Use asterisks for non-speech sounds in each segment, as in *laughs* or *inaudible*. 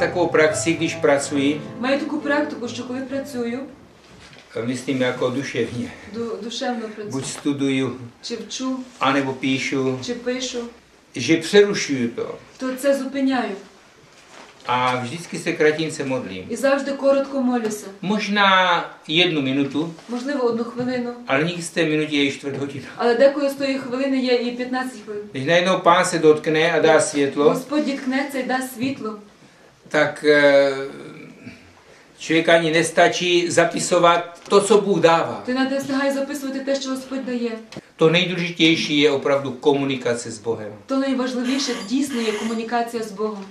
Takovou praxi, když pracuji, Маю таку практику, що коли працюю, myslím jako duševně, ду- душевно працюю, buď studuju, чи вчу, anebo píšu, чи пишу, že přerušuju to. то це zупиняю. A vždycky se kratince modlím. І завжди коротко молюся. Možná jednu minutu, Можливо, одну хвилину. ale nikdy z té minutě je čtvrt hodina. Але деколи з тої хвилини є і 15 хвилин. Když najednou pán se dotkne a dá světlo, Господь діткнеться і дасть світло. Tak eh, člověk ani nestačí zapisovat to, co Bůh dává. Ти не встигає записувати те, що Господь дає. To nejdůležitější je opravdu komunikace s Bohem. То найважливіше дійсно є комунікація з Богом.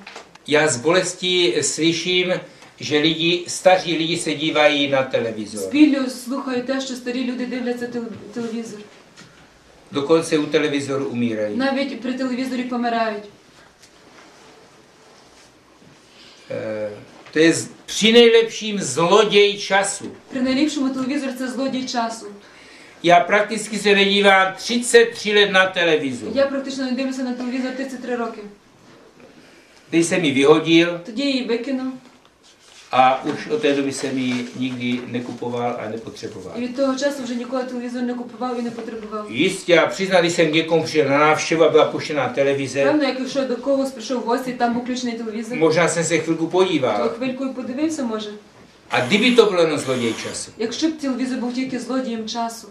Já z bolesti slyším, že lidi, staří lidi se dívají na televizor. Біллю слухаю те, що старі люди дивляться телевізор. Dokonce u televizoru umírají. Навіть при телевізорі помирають. Eh, to je při nejlepším zloděj času. Při nejlepším televizor je zloděj času. Já prakticky se nedívám 33 let na televizi. Já prakticky nedívám se na televizor 33 roky. Když se mi vyhodil, Tady je Bekino a už od té doby jsem ji nikdy nekupoval a nepotřeboval. I toho času už nikdo televizor nekupoval i nepotřeboval. Jistě, a přiznal jsem někomu, že na návštěvu byla puštěná televize. Pravda, jak už do koho přišel host, tam byl klíčný televizor. Možná jsem se chvilku podíval. To chvilku i podívej se, možná. A kdyby to bylo jenom zloděj času? Jak bב televizor byl těky zlodějem času.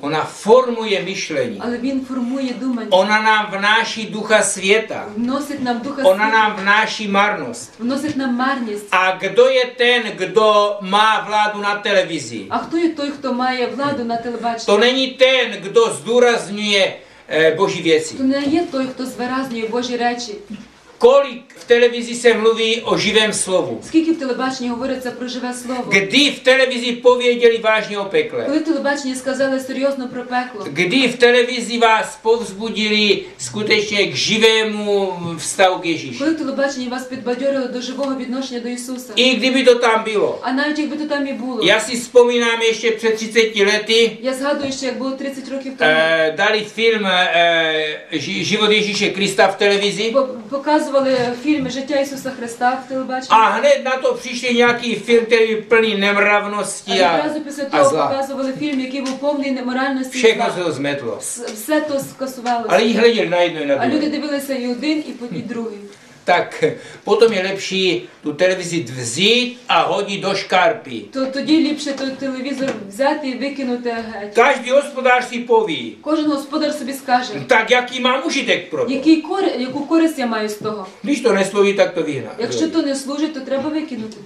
ona formuje myšlení. але він формує думання, Ona nám vnáší ducha světa. вносить нам духа Ona світла, nám vnáší marnost. вносить нам марність. A kdo je ten, kdo má vládu na televizi? А хто є той, хто має владу на To телебаченні? není ten, kdo zdůrazňuje eh, boží věci. То не є той, хто звиразнює Божі речі. Kolik v televizi se mluví o živém slovu? Скільки в телебаченні говориться про живе слово? Kdy v televizi pověděli vážně o pekle? Коли в телебаченні сказали серйозно про пекло? Kdy v televizi vás povzbudili skutečně k živému vztahu k Ježíši? Коли в телебаченні вас підбадьорили до живого відношення до Ісуса? I kdyby to tam bylo. А навіть якби то там і було. Já si vzpomínám ještě před 30 lety, Я згадую, що як було 30 років тому, eh, dali film eh, ži- Život Ježíše Krista v televizi по- показували фільми Життя Ісуса Христа в телебаченні. А гнед на то прийшли ніякі фільтри který немравності. А відразу після a того зла. показували фільм, який був повний неморальності. і Všechno зла. se to zmetlo. Вс- Все то скасувалося. Ale jí hleděli na jedno i na А люди дивилися і один, і по- і другий. Tak potom je lepší tu televizi vzít a hodit do škarpy. То тоді ліпше той телевізор взяти і викинути геть. Každý hospodář si poví, Кожен господар собі скаже, tak jaký mám užitek pro to? який кори, яку користь я маю з того. Když to nesloví, tak to vyhná. Якщо то не служить, то треба викинути.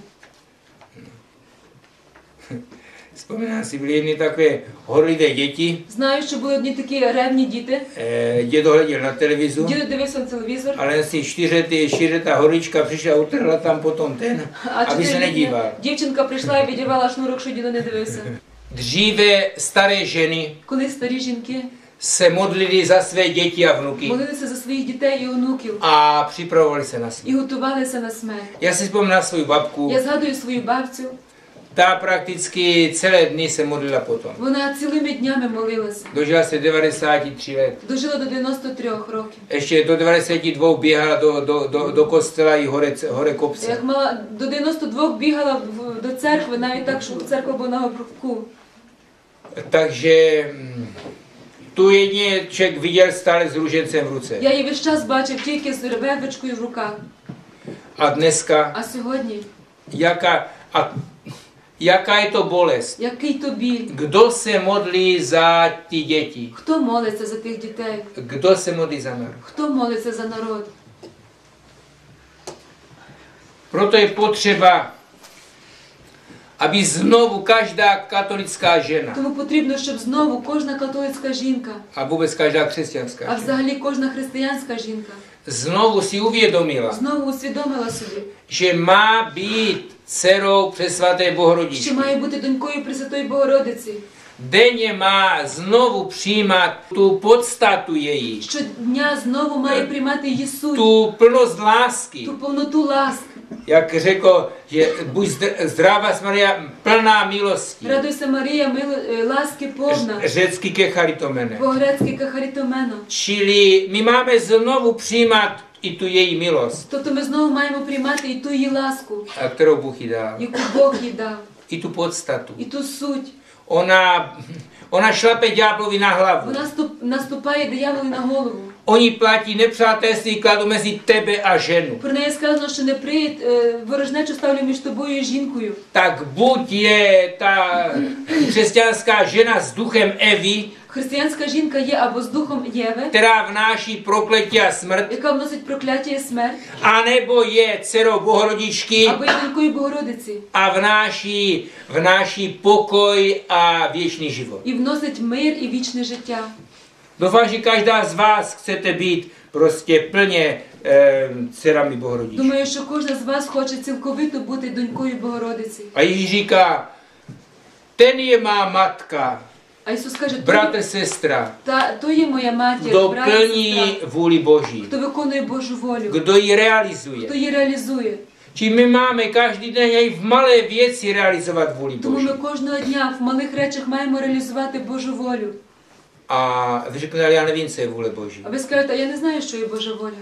*laughs* Vzpomínám si, byly jedny takové horlivé děti, Знаю, що були одні такі ревні діти. eh, dědo hleděl na televizu, Діду дивився на телевізор, ale asi čtyřetý, čtyřetá holička přišla a utrhla tam potom ten, а aby se чотирилітня nedíval. дівчинка прийшла і відірвала шнурок, що діду не дивився. Dříve staré ženy Коли старі жінки se modlili za své děti a vnuky молилися за своїх дітей і онуків a připravovali se na і smrt. готувалися на смерть. Já si vzpomínám na svou babku, Я згадую свою бабцю, ta prakticky celé dny se modlila potom. вона цілими днями молилася. Dožila se 93 let. Дожила до 93 років. Ještě do 92 běhala do, do, do, do kostela i hore, hore kopce. Як мала до 92 бігала в- до церкви, навіть так, що церква була на обрубку. Takže mm, tu jedině člověk viděl stále s růžencem v ruce. Я її весь час бачив тільки з вервичкою в руках. A dneska, А сьогодні, jaká, a, jaká je to bolest? який то біль? Kdo se modlí za ty děti? Хто молиться за тих дітей? Kdo se modlí za národ? Хто молиться за народ? Proto je potřeba, aby znovu každá katolická žena Тому потрібно, щоб знову кожна католицька жінка, a vůbec každá křesťanská а взагалі кожна християнська жінка, znovu si uvědomila, знову усвідомила собі, že má být Церу Пресвятої Богородиці. Що має бути донькою Пресвятої Богородиці. День ма знову приймати ту подстату її. Щодня знову має приймати її суть. Ту повноту ласки. Ту повноту ласки. Як реко, будь здрава, Марія, плана милості. Радуйся, Марія, мило, е, ласки повна. Грецький кехарітомена. По-грецьки. Чили ми маємо знову приймати і ту її милость, Тобто ми знову маємо приймати і ту її ласку, яку Бог їй дав, яку Бог їй дав, і ту подстату. і ту суть. Вона, вона шлапе дяблові на голову. Вона ступ- наступає дияволу на голову. Oni platí nepřátelství kladu mezi tebe a ženu. Про неї сказано, що не привід е, ворожнечу ставлю між тобою і жінкою. Tak buď je ta křesťanská žena s duchem Evy, Християнська жінка є або з духом Єви, která vnáší prokletí a smrt, яка вносить прокляття і смерть, anebo je dcerou Bohorodičky або є донькою Богородиці, a vnáší, vnáší pokoj a věčný život. і вносить мир і вічне життя. Doufám, že každá z vás chcete být prostě plně e, dcerami Bohorodičky. Думаю, що кожна з вас хоче цілковито бути донькою Богородиці. A Ježíš říká, ten je má matka, А Ісус каже, то, bratr, sestra, та, то є моя матір, kdo брат, plní сестра, vůli Boží, хто виконує Божу волю, kdo ji realizuje. хто її реалізує. Či my máme každý den i v malé věci realizovat vůli Тому Boží. ми кожного дня в малих речах маємо реалізувати Божу волю. A vy řeknete, ale já nevím, co je vůle Boží. А ви скажете, а я не знаю, що є Божа воля.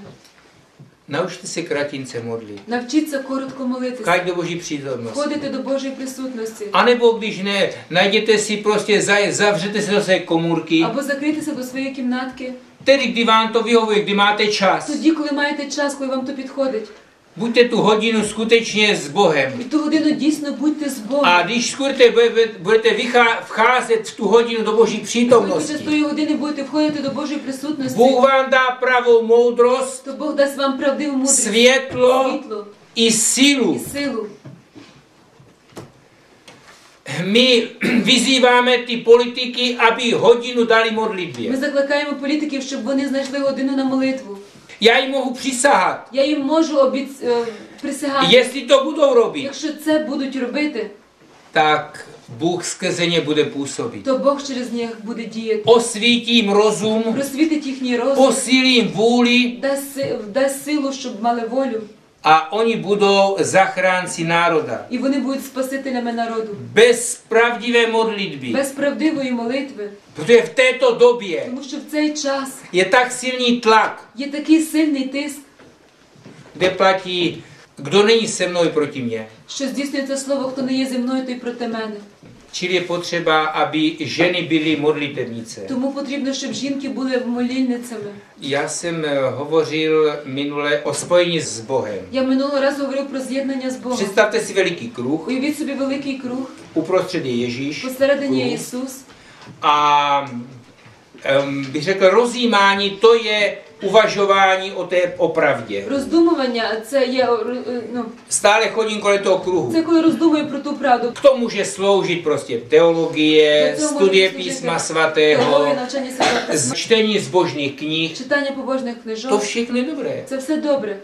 Naučte se kratince modlit. Навчіться коротко молитися, Kaď do Boží přítomnosti. входити до Божої присутності. A nebo když ne, najděte si prostě, za- zavřete se do své komůrky, Або закритися до своєї кімнатки. tedy kdy vám to vyhovuje, kdy máte čas. Тоді, коли маєте час, коли вам то підходить. Buďte tu hodinu skutečně s Bohem. І в ту годину дійсно будьте з Богом. A když skutečně bude- budete vychá- vcházet v tu hodinu do Boží Коли під час přítomnosti, тої години будете входити до Божої присутності, Bůh vám dá pravou moudrost, то Бог дасть вам правдиву мудрість, světlo світло i і sílu. силу. My *clears throat* vyzýváme ty politiky, aby hodinu dali Ми modlitbě. закликаємо політиків, щоб вони знайшли годину на молитву. Я їм можу присягати. Я їм можу е, присягати. Якщо то буду робити. Якщо це будуть робити. Так Бог сказання буде пусові. То Бог через них буде діяти. Освіти їм розум. Просвітить їхній розум. Посилі їм волі. Дасть силу, щоб мали волю а вони будуть захоронці народа. І вони будуть спасителями народу. Без правдивої молитви. Без правдивої молитви. Тому в тето добі. Тому що в цей час є так сильний тлак. Є такий сильний тиск. Де платі, хто не є зі мною проти мене. Що здійснюється слово, хто не є зі мною, той проти мене. Čili je potřeba, aby ženy byly modlitevnice. Tomu potřebno, aby ženky byly modlitevnicemi. Já jsem eh, hovořil minule o spojení s Bohem. Já minulý raz hovořil pro zjednání s Bohem. Představte si veliký kruh. Ujevit sobě veliký kruh. Uprostřed je Ježíš. Posredení je Jezus. A um, bych řekl, rozjímání to je uvažování o té opravdě. Роздумування це є о, ро- е, ну, Stále chodím kolem toho kruhu. це коли роздумую про ту правду. K tomu může sloužit prostě teologie, До цього studie може písma служити svatého, Теологія, навчання святого z- Письма, čtení zbožných knih. читання побожних To книжок. všechno je dobré, Це все добре,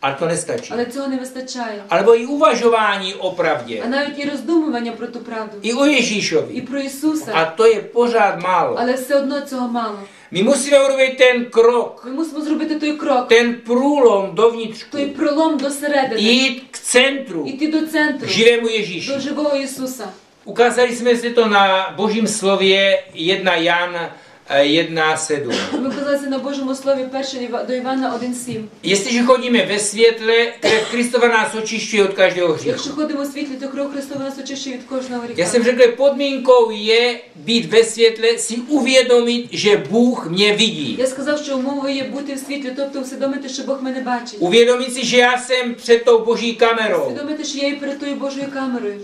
ale to nestačí. але цього не вистачає. Alebo i uvažování o pravdě. А навіть і роздумування про ту правду. I o І Ježíšovi. про A Ісуса. to je pořád málo. Але все одно цього мало. My musíme urobit ten krok, Ми мусимо зробити той крок, ten průlom dovnitřku. той пролом до середини, Jít k centru, іти до центру, k živému Ježíši. до живого Ісуса. Ukázali jsme si to na božím slově 1 Jan eh, 1.7. Ми казалися на Божому слові 1 Іва- до Івана 1.7. Jestliže chodíme ve světle, krev Kristova nás očišťuje od každého Якщо hříchu. ходимо у світлі, то кров Христова нас очищує від кожного Já гріха. jsem řekl, podmínkou je být ve světle, si uvědomit, že Bůh mě vidí. Я сказав, що умовою є бути в світлі, тобто усвідомити, що Бог мене бачить. Uvědomit si, že já jsem před tou boží kamerou. Усвідомити, що я є перед тою Божою камерою.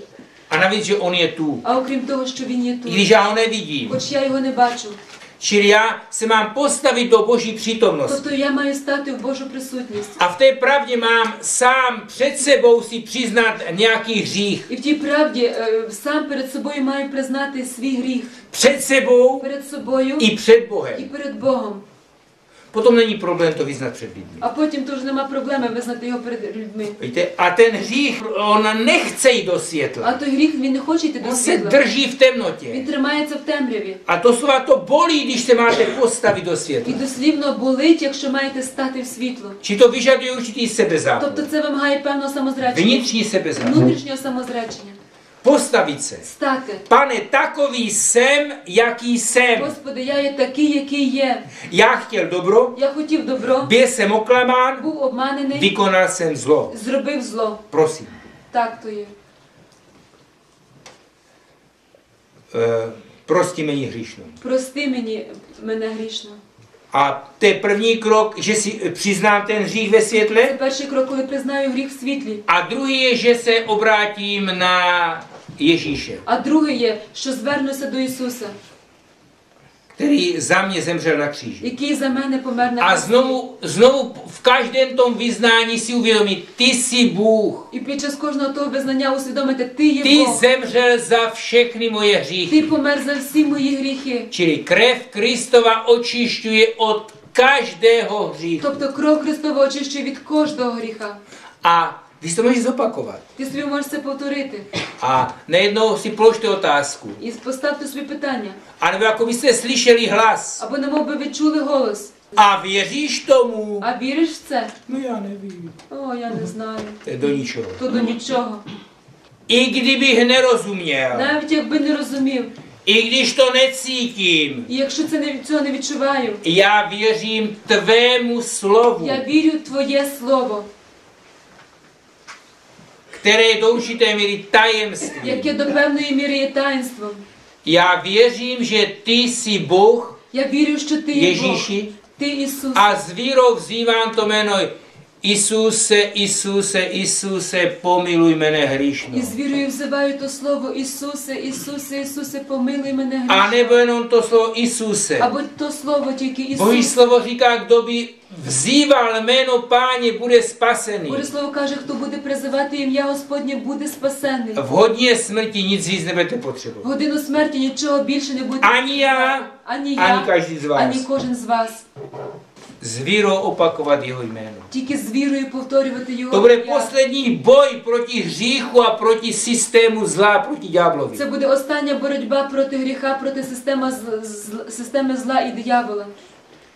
A navíc, že on je tu. А окрім того, що він є I тут. když já ho nevidím. Хоч я його не бачу. Čili já se mám postavit do boží přítomnosti. Тобто я маю стати в Божу присутність. A v té pravdě mám sám před sebou si přiznat nějaký hřích. І в тій правді е, сам перед собою маю признати свій гріх. Před sebou Перед собою i před і Bohem. перед Богом. Потім нині проблем, то візнать перед людьми. А потім теж нема проблеми визнати його перед людьми. Видите? А ten гріх, вона не хоче йти до світла. А той гріх, він не хоче йти до Он світла. Він держи в темноті. Він тримається в темряві. А то слова то болі, якщо ти маєте постави до світла. І дослівно болить, якщо маєте стати в світло. Чи то вижадує учити із себе запад. Тобто це вимагає певного самозречення. Внутрішнього самозречення. Postavit se. стати. Pane, takový jsem, jaký jsem. Господи, я є такий, який є. Já chtěl dobro, Я хотів добро, byl jsem oklamán, був обманений, vykonal jsem zlo. зробив зло. Prosím. Так то є. E, prosti meni hříšnou. Прости мені мене грішно. A to je první krok, že si přiznám ten hřích ve Це světle. перший крок, коли признаю гріх в світлі. A druhý je, že se obrátím na Є ж іще. А друге є, що звернуся до Ісуса, який за мене земже на крижі. Який за мене помер на крижі. А знову, знову в кожному тому визнанні сі увідомити, ти сі під час кожного того визнання усвідомити, ти є Бог. Ти земже за всіхні мої гріхи. Ти помер за всі мої гріхи. Чи крев Христова очищує від кожного гріху. Тобто кров Христова очищує від кожного гріха. А ty si to můžeš zopakovat. Ти собі можеш це повторити. A nejednou si položte otázku. І поставте собі питання. A nebo jako byste slyšeli hlas. Або немов би відчули голос. A věříš tomu? А віриш в це? No já nevím. О, я не знаю. To je do ničeho. То до нічого. I kdybych nerozuměl, Навіть якби не розумів. i když to necítím, І якщо це не цього не відчуваю, já věřím tvému slovu, я вірю в Твоє Слово, které je do určité míry tajemstvím. Jaké do pevné míry je tajemstvím. Já věřím, že ty jsi Bůh. Já věřím, že ty je Ježíši. Ty Jisus. A s vírou vzývám to jméno Ісусе, Ісусе, Ісусе, помилуй мене грішно. І з вірою взиваю то слово Ісусе, Ісусе, Ісусе, помилуй мене грішно. А не беном то слово Ісусе. Або то слово тільки Ісусе. Бо і слово říká, хто би взивав мене Пані, буде спасений. Боже слово каже, хто буде призивати ім'я Господнє, буде спасений. В годні смерті ніц віз не будете потребувати. В годину смерті нічого більше не буде. Ані я, ані я, ані кожен з вас. Ані кожен з вас з вірою опакувати його ім'я. Тільки з вірою повторювати його. добре. буде останній бой проти гріху, а проти систему зла, проти дьяволові. Це буде остання боротьба проти гріха, проти системи зла, системи зла і диявола.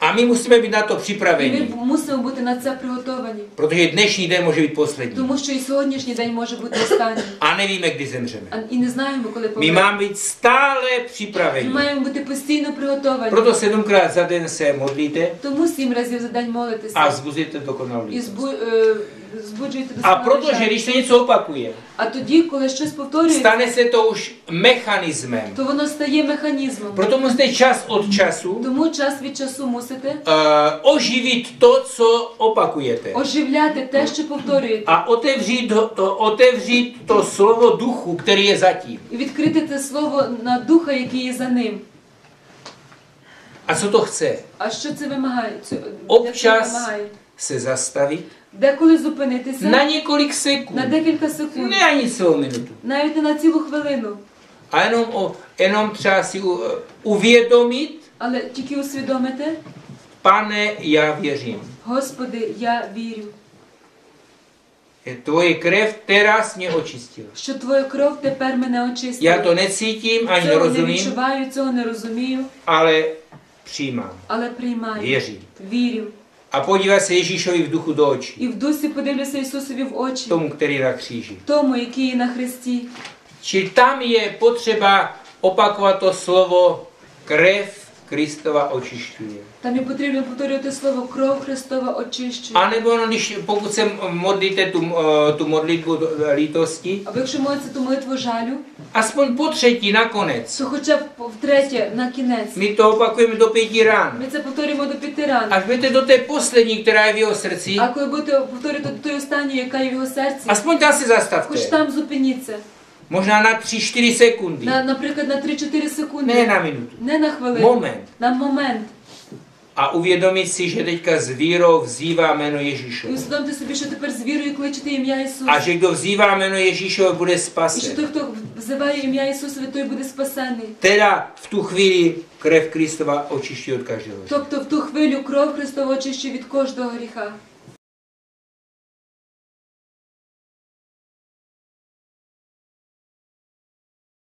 A my musíme být na to І ми připraveni, мусимо бути на це приготовані. protože dnešní den může být poslední. Тому що і сьогоднішній день може бути останнім. A nevíme, kdy zemřeme. А- І не знаємо, коли My помремо. máme být stále Ми připraveni. маємо бути постійно приготовані. Proto sedmkrát za den se modlíte Тому сім разів за день a молитися. vzbuzujete dokonalou І lítost. збу... е, збуджуєте до А проте ж рішення це опакує. А тоді, коли щось повторюється, стане це то ж механізмом. То воно стає механізмом. Проте тобто мусите час від часу. Тому час від часу мусите е, оживити то, що опакуєте. Оживляти те, що повторюєте. А отевжіть то, то слово духу, яке є за тим. І відкрити те слово на духа, який є за ним. А що то хоче? А що це вимагає? Обчас це вимагає? се заставить Деколи зупинитися na několik на sekund, декілька секунд, ne ani celou minutu. навіть не на цілу хвилину, A jenom, o, jenom třeba si u, uvědomit, але тільки усвідомити, pane, já věřím. Господи, я вірю, Tvoje krev teraz mě očistila. що Твоя кров тепер мене Já очистила. to necítím ani Цього не nerozumím, відчуваю, цього не розумію, ale přijímám. але приймаю, Věřím. вірю. A podívej se Ježíšovi v duchu do očí. І в дусі подивлюся Ісусові в очі, Tomu, který je na kříži. тому, який є на хресті. Čili tam je potřeba opakovat to slovo krev Kristova očišťuje. Там і потрібно повторювати слово кров Христова очищує. A nebo no, když, pokud se modlíte tu, eh, tu modlitbu do- lítosti, Або якщо молиться ту молитву жалю, aspoň po třetí nakonec. то хоча б втретє, на кінець. My to opakujeme do pěti rán. Ми це повторюємо до п'яти ран. Až budete do té poslední, která je v jeho srdci, А коли будете повторювати до тої останньої, яка є в його серці, aspoň tam se хоч zastavte. там зупиніться. Možná na 3-4 sekundy. На, наприклад, на 3-4 секунди. Ne na minutu. Не на хвилину. Moment. На момент. A uvědomit si, že teďka s vírou vzývá jméno І Ježíšovo. усвідомте собі, що тепер з вірою кличете ім'я Ісуса. A že kdo vzývá jméno Ježíšovo, bude І що spasen. той, хто взиває ім'я Ісусове, той буде спасений. Teda v tu chvíli krev Kristova očišťuje od každého. hříchu. Тобто в ту хвилю кров Христова очищує від кожного гріха.